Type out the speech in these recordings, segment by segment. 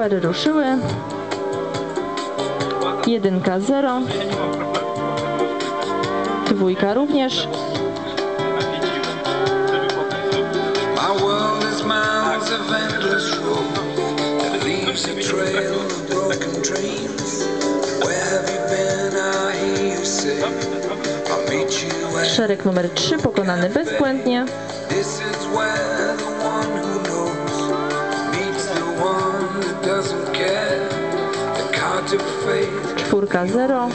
Stopery ruszyły. Jedynka 0. Dwójka również. Szereg numer 3 pokonany bezbłędnie. czwórka 0,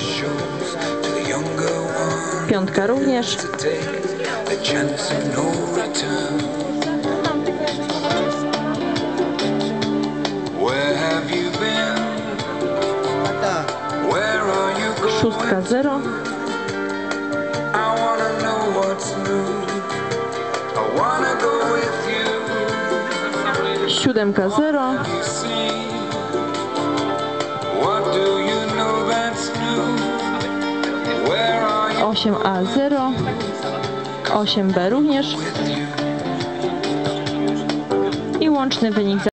piątka również. Szóstka 0. Siódemka 0. 8A0, 8B również. I łączny wynik